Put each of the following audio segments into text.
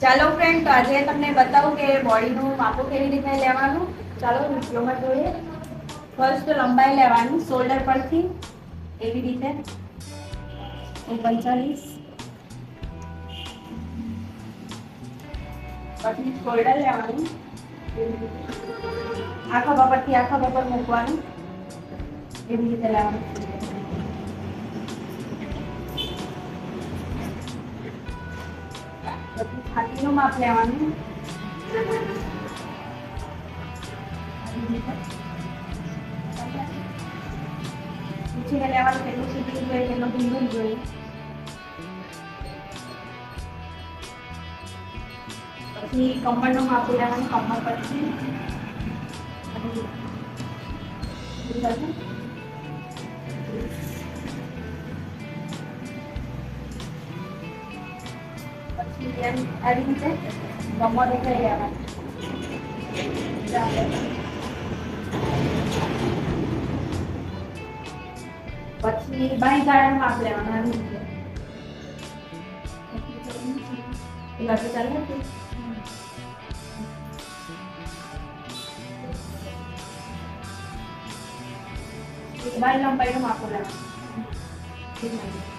ચાલો ફ્રેન્ડ તો આજે તમને બતાવું કે બોડીનું માપો કેવી રીતે લેવાનું. ચાલો વિડીયોમાં જોઈએ. ફર્સ્ટ લંબાઈ લેવાનું શોલ્ડર પરથી. એવી રીતે. પંચાલીસ પછી શોલ્ડર લેવાનું. આખા બપરથી આખા બપર મૂકવાનું. એવી રીતે લેવાનું. No map lewannya. Sila lewan ke lu sini gue ke lu bingung gue. Pasti kompon dong aku dengan kompon pasti. Ada. Bisa kan? આવી રીતે ઉઠાઈ લેવાનું ચાલો. પછી બાઈ ગાળાનું માપ લેવાનું આવી રીતે એ બાજુ ચાલે? લેવાનું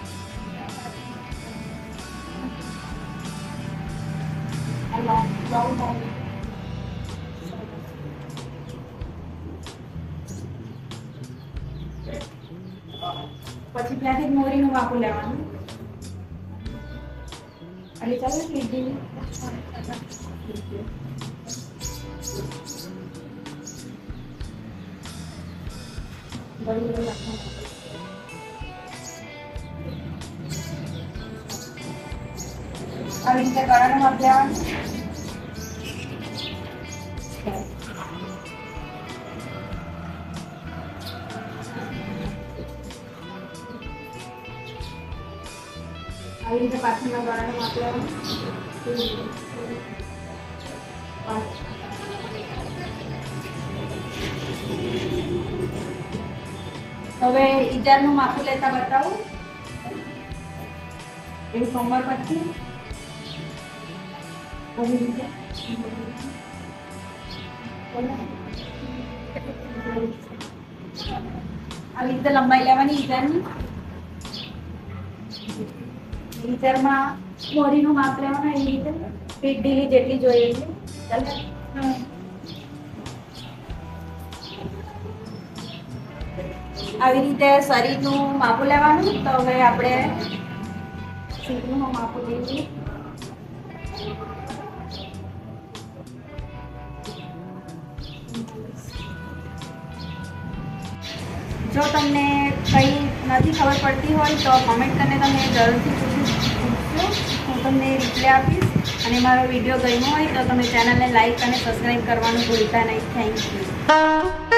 પછી ત્યાંથી મોરીનું માપું લેવાનું અને ચાલો સીધી બળી બળી નાખવાનું. આવી રીતે ગળાનું માપ લેવાનું આવી રીતે પાછળના ગળાનું માપ લેવાનું પાંચ. હવે ઈજારનું માપું લેતા બતાવું એવું કમર પછી આવી રીતે લંબાઈ લેવાની ઈજારની ઈજારમાં મોઢીનું માપ લેવાનું એવી રીતે પીઠ ઢીલી જેટલી જોઈએ છે ચાલે આવી રીતે શરીરનું માપું લેવાનું. તો હવે આપણે શરીરનું માપું લઈએ. જો તમને કંઈ નથી ખબર પડતી હોય તો કોમેન્ટ કરીને તમે જરૂરથી પૂછી, પૂછજો. હું તમને રિપ્લે આપીશ અને મારો વીડિયો ગમ્યો હોય તો તમે ચેનલને લાઈક અને સબસ્ક્રાઈબ કરવાનું ભૂલતા નહીં. Thank you